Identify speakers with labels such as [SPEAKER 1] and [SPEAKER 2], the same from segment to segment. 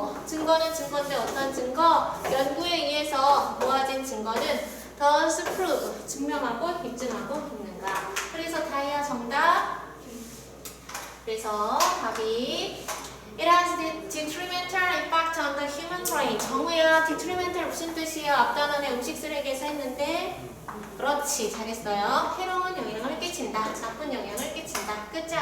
[SPEAKER 1] 증거. 증거는 증거인데 어떤 증거? 연구에 의해서 모아진 증거는 does prove 증명하고 입증하고 있는가. 그래서 다이아 정답. 그래서 답이 It has detrimental impact on the human brain. 정우야, detrimental 무슨 뜻이에요? 앞단원에 음식 쓰레기에서 했는데 그렇지, 잘했어요. 해로운 영향을 끼친다. 나쁜 영향을 끼친다. 그죠?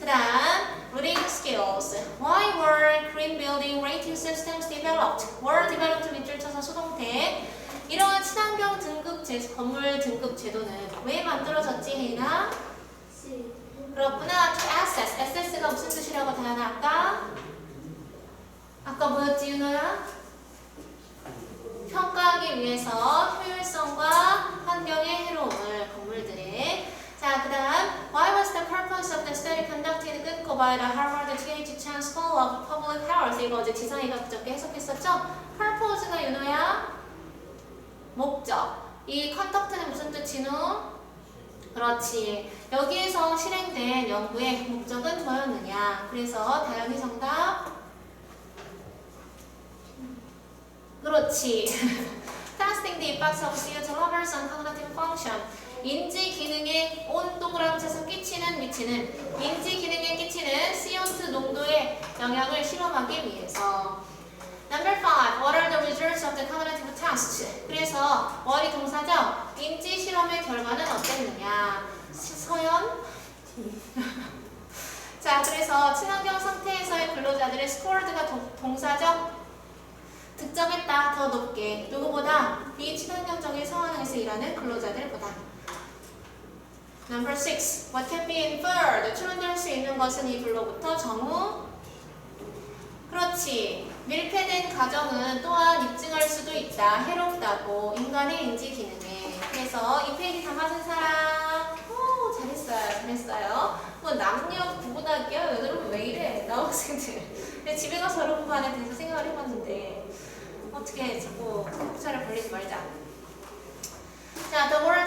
[SPEAKER 1] 그 다음, reading skills. Why were green building rating systems developed? were developed 밑줄 쳐서 수동태. 이러한 친환경 등급 제, 건물 등급 제도는 왜 만들어졌지, 혜인아? 그렇구나. To assess. assess가 무슨 뜻이라고 다현아 아까? 아까 뭐였지, 윤호야? 평가하기 위해서 효율성과 환경의 해로움을 건물들의 자, 그 다음 Why was the purpose of the study conducted 끊고 by the Harvard T.H. Chan School of Public Health 이거 어제 지상이가 그저께 해석했었죠? purpose가 윤호야? 목적 이 conduct는 무슨 뜻이노? 그렇지. 여기에서 실행된 연구의 목적은 뭐였느냐? 그래서 다현이 정답. 그렇지. Testing the effects of CO2 levels on cognitive function. 인지 기능에 온 동그라미에서 끼치는 미치는 인지 기능에 끼치는 CO2 농도의 영향을 실험하기 위해서. Number five, what are the results of the cognitive test? 그래서 월이 동사죠. 인지 실험의 결과는 어땠느냐? 시- 서연? 자, 그래서 친환경 상태에서의 근로자들의 스코어드가 동- 동사죠. 득점했다 더 높게 누구보다 비친환경적인 상황에서 일하는 근로자들보다. Number six, what can be inferred? 추론될 수 있는 것은 이 불로부터 정우. 그렇지. 밀폐된 가정은 또한 입증할 수도 있다. 해롭다고 인간의 인지 기능에. 그래서 이 페이지 다 맞은 사람. 오, 잘했어요. 잘했어요. 뭐 남녀 구분할게요. 여러분 왜 이래? 남학생들. 근데 집에 가서 여러분 반에 대해서 생각을 해봤는데 어떻게 자꾸 차를 벌리지 말자. 자, the word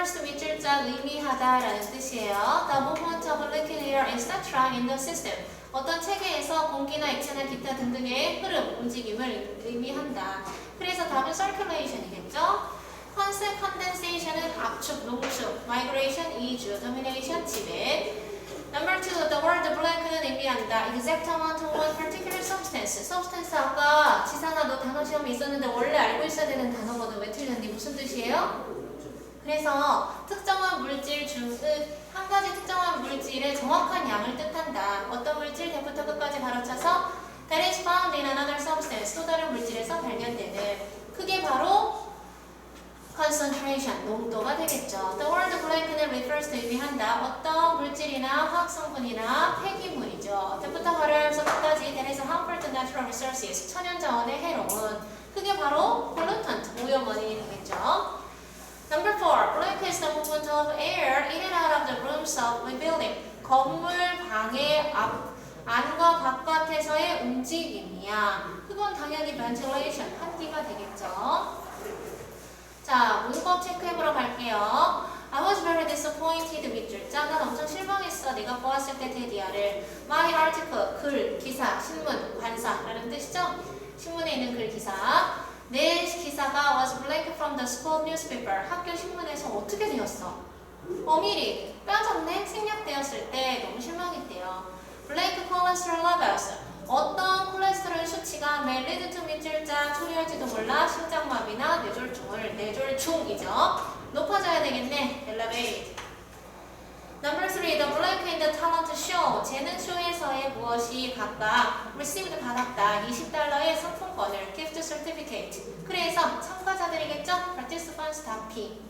[SPEAKER 1] refers to 밑줄자 의미하다라는 뜻이에요. The movement of liquid air, etc. in the system. 어떤 체계에서 공기나 액체나 기타 등등의 흐름, 움직임을 의미한다. 그래서 답은 circulation이겠죠? 컨셉 condensation은 압축, 농축, migration, 이주, domination, 지배. Number two, the word blank는 의미한다. exact amount of one particular substance. substance 아까 지상아 너 단어 시험에 있었는데 원래 알고 있어야 되는 단어거든. 왜 틀렸니? 무슨 뜻이에요? 그래서 특정한 물질 중의 한 가지 특정한 물질의 정확한 양을 뜻한다. 어떤 물질 대부터 끝까지 가로쳐서 that is found in another substance 또 다른 물질에서 발견되는 그게 바로 concentration 농도가 되겠죠. The word blank는 refers to 의미한다. 어떤 물질이나 화학 성분이나 폐기물이죠. 대부터 가로해서 끝까지 that is harmful to natural resources 천연 자원의 해로운 그게 바로 pollutant 오염원이 되겠죠. Number four, blank is the movement of air in and out of the rooms of a building. 건물 방의 앞, 안과 바깥에서의 움직임이야. 그건 당연히 ventilation, 환기가 되겠죠. 자, 문법 체크해보러 갈게요. I was very disappointed 밑줄자. 난 엄청 실망했어. 네가 보았을 때 데디아를. My article, 글, 기사, 신문, 관사라는 뜻이죠. 신문에 있는 글, 기사. 내 기사가 was blank from the school newspaper. 학교 신문에서 어떻게 되었어? 어미리, 빠졌네? 생략되었을 때 너무 실망했대요. blank cholesterol levels. 어떤 콜레스테롤 수치가 lead to 밑줄자 초래할지도 몰라 심장마비나 뇌졸중을 뇌졸중이죠. 높아져야 되겠네. elevate. Number three, the blank in the talent show. 재능 쇼에서의 무엇이 각각 received 받았다. 20달러의 상품권을 gift certificate. 그래서 참가자들이겠죠? participants 다 P.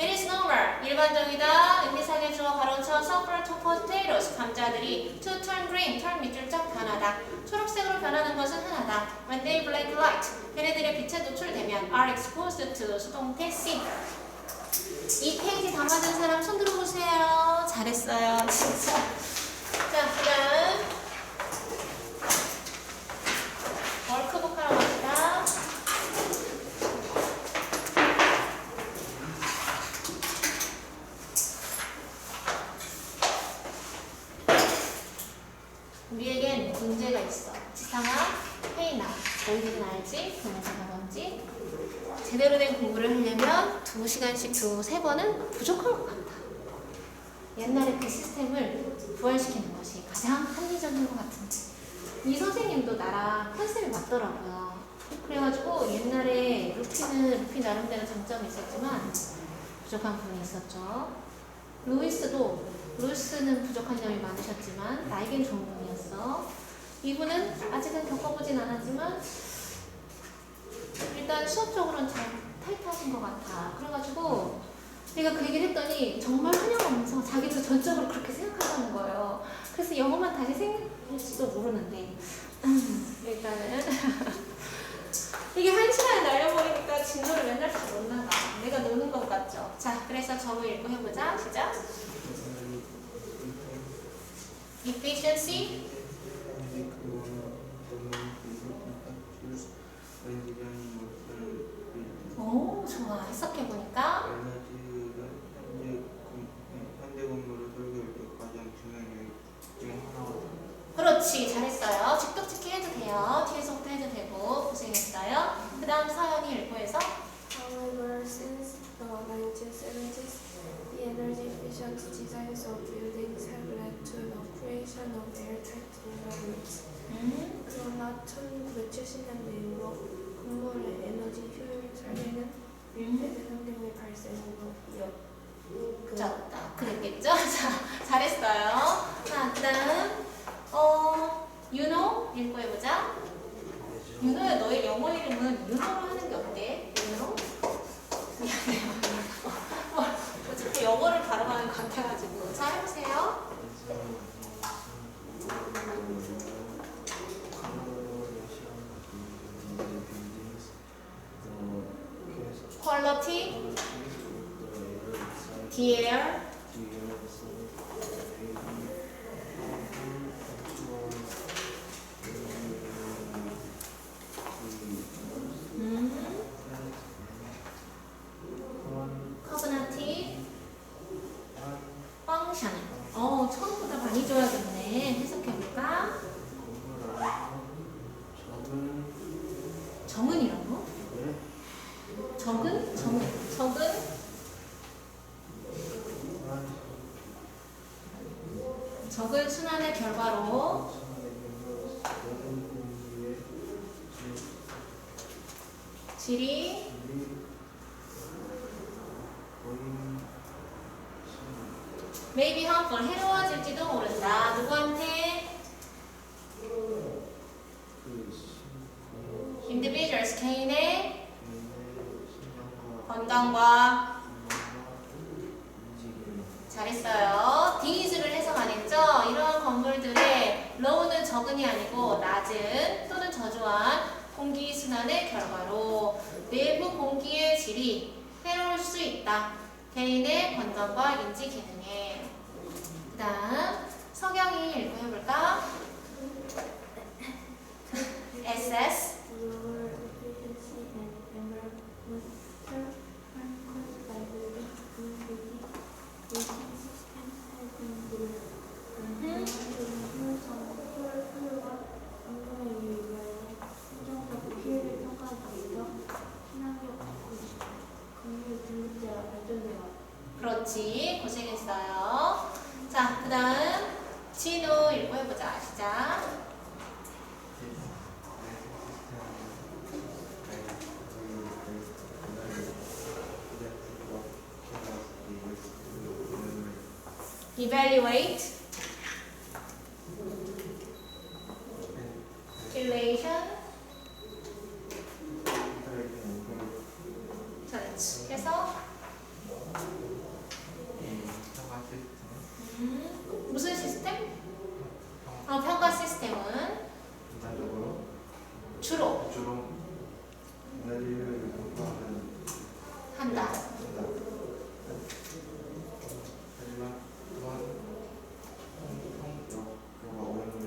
[SPEAKER 1] It is normal. 일반적이다. 의미상의 주어 가로쳐서 for to potatoes. 감자들이 to turn green. turn 밑줄짝 변하다. 초록색으로 변하는 것은 흔하다. When they black light. 걔네들의 빛에 노출되면 are exposed to 수동태 C. 이 페이지 다 맞은 사람 손 들어보세요. 잘했어요. 진짜. 자, 그 다음. 월크북 하러 갑니다. 우리에겐 문제가 있어. 지상아, 혜인아, 너희들은 알지? 동사가 뭔지? 제대로 된 공부를 하려면 두 시간씩 두세 번은 부족한 것 같다. 옛날에 그 시스템을 부활시키는 것이 가장 합리적인 것 같은데. 이 선생님도 나랑 컨셉이 맞더라고요. 그래가지고 옛날에 루피는 루피 나름대로 장점이 있었지만 부족한 부분이 있었죠. 루이스도 루이스는 부족한 점이 많으셨지만 나에겐 좋은 분이었어. 이분은 아직은 겪어보진 않았지만 일단 수업적으로는 잘 타이트하신 것 같아. 그래가지고 내가 그 얘기를 했더니 정말 환영하면서 자기도 전적으로 그렇게 생각한다는 거예요. 그래서 영어만 다시 생각할지도 모르는데 음, 일단은 이게 한 시간에 날려버리니까 진도를 맨날 다 못 나가. 내가 노는 것 같죠? 자, 그래서 저거 읽고 해보자. 시작. efficiency, 오, 좋아. 해석해 보니까 그렇지. 잘했어요. 직독직히 해도 돼요. 뒤에서부터 해도 되고 고생했어요. 그 다음 사연이 읽고 해서
[SPEAKER 2] However, since the 1970s, the energy efficient designs of buildings have led to the creation of airtight environments.
[SPEAKER 1] 음,
[SPEAKER 2] 그러나 1970년대 이후로 건물의 에너지 효율 설계는
[SPEAKER 1] 졌다. 그랬겠죠? 자, 잘했어요. 자, 그 다음 어, 윤호 읽고 해보자. 윤호야, 너의 영어 이름은 윤호로 하는 게 어때? 윤호? 미안해요. 뭐, 자꾸 영어를 발음하는 것 같아가지고. 자, 해보세요. quality, 음, cognitive function. 어, 처음보다 많이 좋아졌네. 해석해볼까? 정은이라고? 적은? 정, 적은? 적은 순환의 결과로 질이 maybe harmful 해로워질지도 모른다. 누구한테? individuals 개인의 건강과 잘했어요. 디즈를 해석 안 했죠? 이러한 건물들의 low는 적은이 아니고 낮은 또는 저조한 공기 순환의 결과로 내부 공기의 질이 해로울 수 있다. 개인의 건강과 인지 기능에. 그 다음 석영이 읽고 해볼까? SS
[SPEAKER 2] lower efficiency and environmental harm caused by building community building systems have been built. 효율성, 효율, 효율과 안전에 위하여 행정적 피해를 평가하기 위해서 친환경 건물 등급제가 발전되어
[SPEAKER 1] 그렇지. 고생했어요. 자, 그 다음 진우 읽고 해보자. 시작. Evaluate relation 잘했지. 해서 음, 무슨 시스템? 어, 평가 시스템은 주로 한다.
[SPEAKER 3] 하지만 또한 평, 평가 어려움을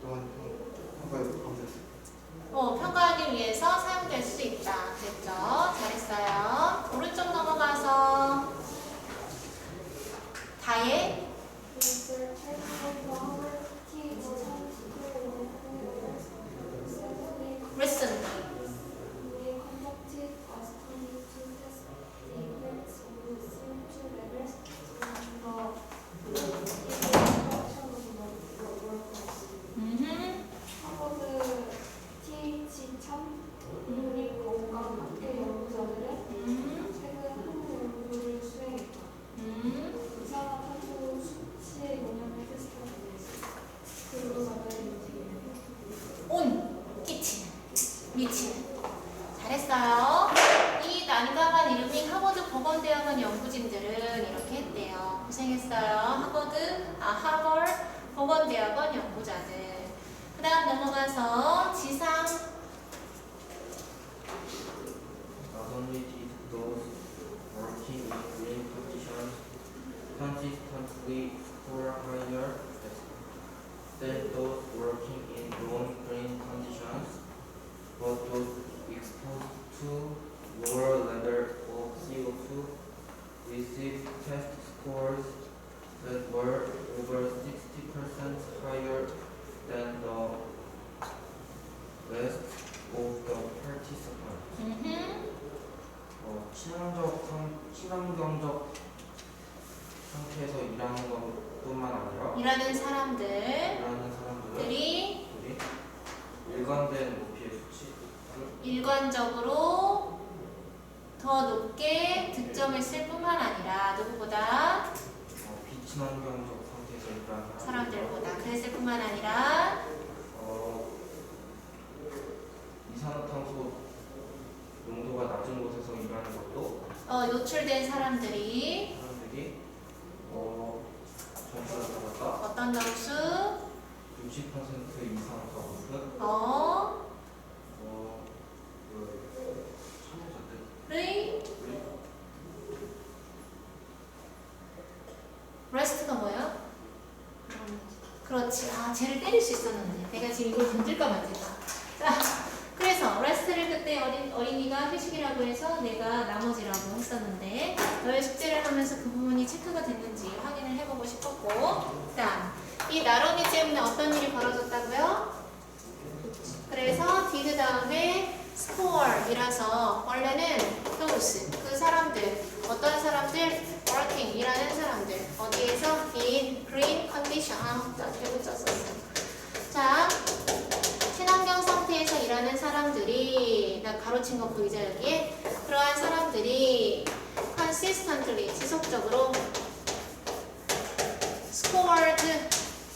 [SPEAKER 3] 또한 평, 평가에 포함될 수 있다.
[SPEAKER 1] 어, 평가하기 위해서 사용될 수 있다. 됐죠? 잘했어요. 오른쪽 넘어가서 다의
[SPEAKER 2] Research has found TH
[SPEAKER 1] 위치는. 잘했어요. 이 난감한 이름이 하버드 보건대학원 연구진들은 이렇게 했대요. 고생했어요. 하버드, 아, 하버 보건대학원 연구자들. 그 다음 넘어가서 지상
[SPEAKER 3] Not only did those working in green conditions consistently score higher than those working in non-green conditions, but those exposed to lower levels of CO2 received test scores that were over 60% higher than the rest of the participants.
[SPEAKER 1] 음흠.
[SPEAKER 3] 어, 친환경, 상- 친환경적 상태에서 일하는 것뿐만 아니라
[SPEAKER 1] 일하는 사람들
[SPEAKER 3] 일하는 사람들은
[SPEAKER 1] 들이
[SPEAKER 3] 우리 일관된 높이의 수치를
[SPEAKER 1] 일관적으로 더 높게 득점했을 뿐만 아니라 누구보다
[SPEAKER 3] 어, 비친환경적 상태에서 일하는
[SPEAKER 1] 사람들보다 그랬을 뿐만 아니라
[SPEAKER 3] 어, 이산화탄소 농도가 낮은 곳에서 일하는 것도
[SPEAKER 1] 어, 노출된 사람들이
[SPEAKER 3] 사람들이 어, 점수를 받았다
[SPEAKER 1] 어떤 점수
[SPEAKER 3] 60% 이상 더 높은
[SPEAKER 1] 어,
[SPEAKER 3] 어, 그 참여자들
[SPEAKER 1] 의 레스트가 뭐야? 그렇지. 아, 쟤를 때릴 수 있었는데. 내가 지금 이걸 던질까 말까. 자, 그때 어린, 어린이가 휴식이라고 해서 내가 나머지라고 했었는데 너의 숙제를 하면서 그 부분이 체크가 됐는지 확인을 해보고 싶었고 그 다음 이 나로미 때문에 어떤 일이 벌어졌다고요? 그래서 디드 다음에 스코어이라서 원래는 those 그 사람들 어떤 사람들 working 일하는 사람들 어디에서 in green condition 아, 나 잘못 썼었어. 자 친환경 상태에서 일하는 사람들이 나 가로친 거 보이죠 여기에 그러한 사람들이 consistently 지속적으로 scored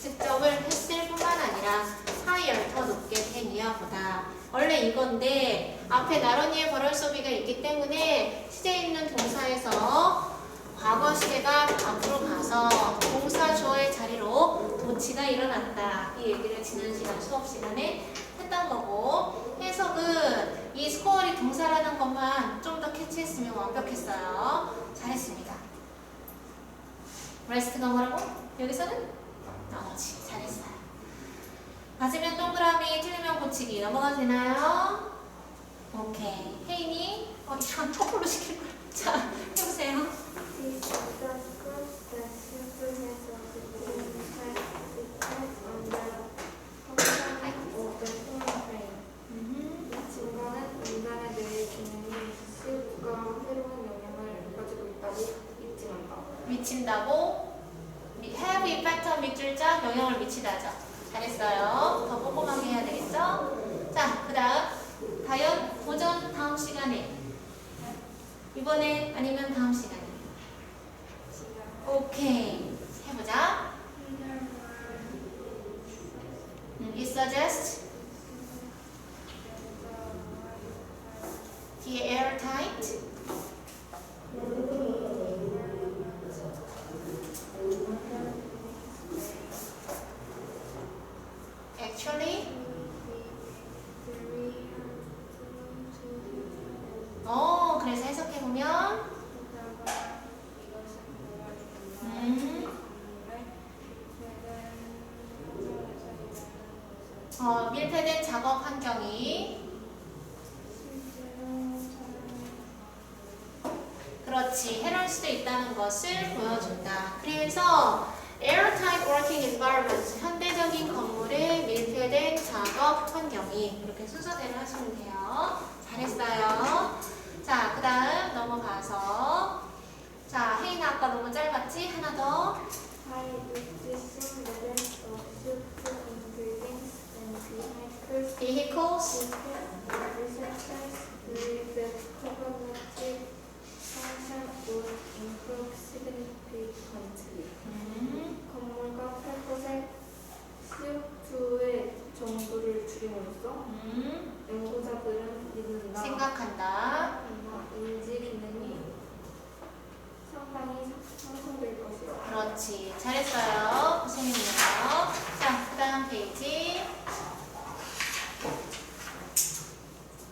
[SPEAKER 1] 득점을 했을 뿐만 아니라 higher 더 높게 된 이하보다 원래 이건데 앞에 나란히의 벌할 소비가 있기 때문에 시제 있는 동사에서 과거 시제가 앞으로 가서 동사 주어의 자리로 도치가 일어났다. 이 얘기를 지난 시간 수업 시간에 했던 거고 해석은 이 스코어리 동사라는 것만 좀 더 캐치했으면 완벽했어요. 잘했습니다. 레스트가 뭐라고? 여기서는 나머지 잘했어요. 맞으면 동그라미, 틀리면 고치기 넘어가도 되나요? 오케이. 혜인이 어 이런 거꾸로 시킬 거야. 자 해보세요.
[SPEAKER 2] This does prove the simpleness of the human type depends on the function of the human brain.
[SPEAKER 1] 음.
[SPEAKER 2] 이 증거는 인간의 뇌의 기능이 시우트가 새로운 영향을 가지고 있다고 믿지 않다.
[SPEAKER 1] 미친다고 미- have effect on 밑줄자 영향을 미치다죠. 잘했어요. 더 꼼꼼하게 해야 되겠죠? 자, 그 다음 다연 도전 다음 시간에 이번에 아니면 다음 시간에 오케이 해보자. 음, it suggests the airtight actually 어 그래서 해석해 보면 음, 어 밀폐된 작업 환경이 그렇지 해로울 수도 있다는 것을 보여준다. 그래서 airtight working environment 현대적인 건물의 밀폐된 작업 환경이 이렇게 순서대로 하시면 돼요. 잘했어요. 자, 그 다음 넘어가서 자, 혜인아 아까 너무 짧았지? 하나 더.
[SPEAKER 2] By significantly.
[SPEAKER 1] 음,
[SPEAKER 2] 건물과 팔곳의 CO2의 정도를 중심으로서
[SPEAKER 1] 음,
[SPEAKER 2] 연구자들은 믿는다.
[SPEAKER 1] 생각한다.
[SPEAKER 2] 아마 인지 기능이 상당히 상승될 것이다.
[SPEAKER 1] 그렇지. 잘했어요. 고생했네요. 자, 그 다음 페이지.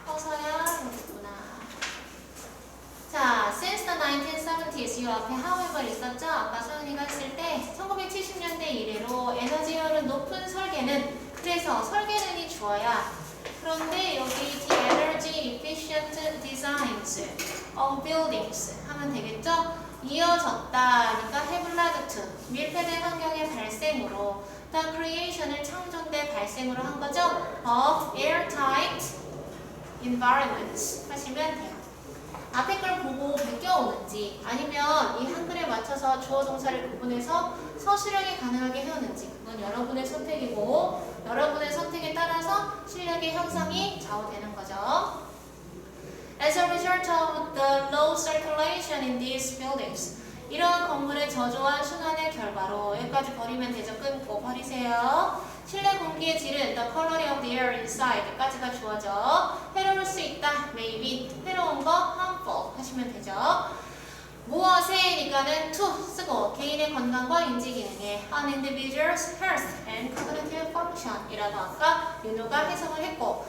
[SPEAKER 1] 허서야, 여기구나. 자, since the 1970s, 이 앞에 however 있었죠? 아까 소연이가 했을 때 1970년대 이래로 에너지 효율은 높은 설계는 그래서 주어야 그런데 여기 the energy efficient designs of buildings 하면 되겠죠? 이어졌다니까 해블라드 to 밀폐된 환경의 발생으로 the creation을 창조대 발생으로 한 거죠? of airtight environments 하시면 돼요. 앞에 걸 보고 베껴오는지 아니면 이 한글에 맞춰서 주어 동사를 구분해서 서술형이 가능하게 해오는지 그건 여러분의 선택이고 여러분의 선택에 따라서 실력의 향상이 좌우되는 거죠. As a result of the low circulation in these buildings 이러한 건물의 저조한 순환의 결과로 여기까지 버리면 되죠. 끊고 버리세요. 실내 공기의 질은 the quality of the air inside까지가 주어져 해로울 수 있다. maybe 해로운 거 harmful 하시면 되죠. 무엇에니까는 to 쓰고 개인의 건강과 인지 기능에 on individual's health and cognitive function 이라고 아까 윤호가 해석을 했고